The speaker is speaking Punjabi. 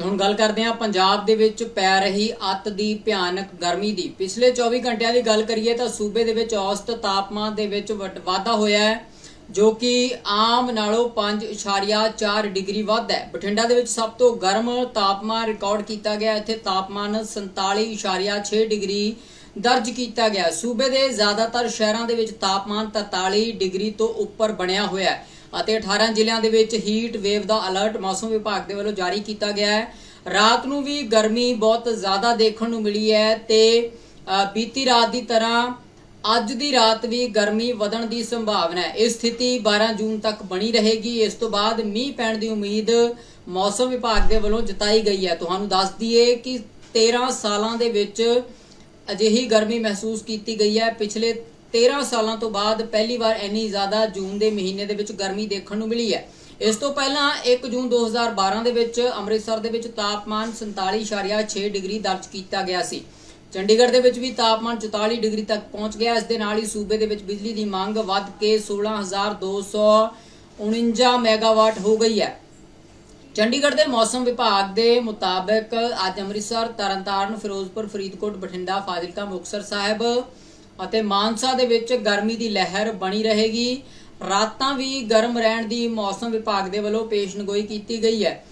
ਤੇ ਹੁਣ ਗੱਲ ਕਰਦੇ ਹਾਂ ਪੰਜਾਬ ਦੇ ਵਿੱਚ ਪੈ ਰਹੀ ਅੱਤ ਦੀ ਭਿਆਨਕ ਗਰਮੀ ਦੀ। ਪਿਛਲੇ 24 ਘੰਟਿਆਂ ਦੀ ਗੱਲ ਕਰੀਏ ਤਾਂ ਸੂਬੇ ਦੇ ਵਿੱਚ ਔਸਤ ਤਾਪਮਾਨ ਦੇ ਵਿੱਚ ਵਾਧਾ ਹੋਇਆ ਹੈ, ਜੋ ਕਿ ਆਮ ਨਾਲੋਂ 5.4 ਡਿਗਰੀ ਵੱਧ ਹੈ। ਬਠਿੰਡਾ ਦੇ ਵਿੱਚ ਸਭ ਤੋਂ ਗਰਮ ਤਾਪਮਾਨ ਰਿਕਾਰਡ ਕੀਤਾ ਗਿਆ। ਇੱਥੇ ਤਾਪਮਾਨ 47.6 ਡਿਗਰੀ ਦਰਜ ਕੀਤਾ ਗਿਆ। ਸੂਬੇ ਦੇ ਜ਼ਿਆਦਾਤਰ ਸ਼ਹਿਰਾਂ ਦੇ ਵਿੱਚ ਤਾਪਮਾਨ 43 ਡਿਗਰੀ ਤੋਂ ਉੱਪਰ ਬਣਿਆ ਹੋਇਆ ਹੈ। ਅਤੇ 18 ਜ਼ਿਲ੍ਹਿਆਂ ਦੇ ਵਿੱਚ ਹੀਟ ਵੇਵ ਦਾ ਅਲਰਟ ਮੌਸਮ ਵਿਭਾਗ ਦੇ ਵੱਲੋਂ ਜਾਰੀ ਕੀਤਾ ਗਿਆ ਹੈ। ਰਾਤ ਨੂੰ ਵੀ ਗਰਮੀ ਬਹੁਤ ਜ਼ਿਆਦਾ ਦੇਖਣ ਨੂੰ ਮਿਲੀ ਹੈ ਤੇ ਬੀਤੀ ਰਾਤ ਦੀ ਤਰ੍ਹਾਂ ਅੱਜ ਦੀ ਰਾਤ ਵੀ ਗਰਮੀ ਵਧਣ ਦੀ ਸੰਭਾਵਨਾ ਹੈ। ਇਹ ਸਥਿਤੀ 12 ਜੂਨ ਤੱਕ ਬਣੀ ਰਹੇਗੀ। ਇਸ ਤੋਂ ਬਾਅਦ ਮੀਂਹ ਪੈਣ ਦੀ ਉਮੀਦ ਮੌਸਮ ਵਿਭਾਗ ਦੇ ਵੱਲੋਂ ਜਤਾਈ ਗਈ ਹੈ। ਤੁਹਾਨੂੰ ਦੱਸ ਦਈਏ ਕਿ 13 ਸਾਲਾਂ ਦੇ ਵਿੱਚ ਅਜਿਹੀ ਗਰਮੀ ਮਹਿਸੂਸ ਕੀਤੀ ਗਈ ਹੈ। ਪਿਛਲੇ 13 ਸਾਲਾਂ ਤੋਂ ਬਾਅਦ ਪਹਿਲੀ ਵਾਰ ਇੰਨੀ ਜ਼ਿਆਦਾ ਜੂਨ ਦੇ ਮਹੀਨੇ ਦੇ ਵਿੱਚ ਗਰਮੀ ਦੇਖਣ ਨੂੰ ਮਿਲੀ ਹੈ। ਇਸ ਤੋਂ ਪਹਿਲਾਂ 1 ਜੂਨ 2012 ਦੇ ਵਿੱਚ ਅੰਮ੍ਰਿਤਸਰ ਦੇ ਵਿੱਚ ਤਾਪਮਾਨ 47.6 ਡਿਗਰੀ ਦਰਜ ਕੀਤਾ ਗਿਆ ਸੀ। ਚੰਡੀਗੜ੍ਹ ਦੇ ਵਿੱਚ ਵੀ ਤਾਪਮਾਨ 44 ਡਿਗਰੀ ਤੱਕ ਪਹੁੰਚ ਗਿਆ। ਇਸ ਦੇ ਨਾਲ ਹੀ ਸੂਬੇ ਦੇ ਵਿੱਚ ਬਿਜਲੀ ਦੀ ਮੰਗ ਵੱਧ ਕੇ 16249 ਮੈਗਾਵਾਟ ਹੋ ਗਈ ਹੈ। ਚੰਡੀਗੜ੍ਹ ਦੇ ਮੌਸਮ ਵਿਭਾਗ ਦੇ ਮੁਤਾਬਕ ਅੱਜ ਅੰਮ੍ਰਿਤਸਰ, ਤਰਨਤਾਰਨ, ਫਿਰੋਜ਼ਪੁਰ, ਫਰੀਦਕੋਟ, ਬਠਿੰਡਾ, ਫਾਜ਼ਿਲਕਾ, ਮੁਕਤਸਰ ਸਾਹਿਬ ਅਤੇ ਮਾਨਸਾ ਦੇ ਵਿੱਚ ਗਰਮੀ ਦੀ ਲਹਿਰ ਬਣੀ ਰਹੇਗੀ। ਰਾਤਾਂ ਵੀ ਗਰਮ ਰਹਿਣ ਦੀ ਮੌਸਮ ਵਿਭਾਗ ਦੇ ਵੱਲੋਂ ਪੇਸ਼ਨਗੋਈ ਕੀਤੀ ਗਈ ਹੈ।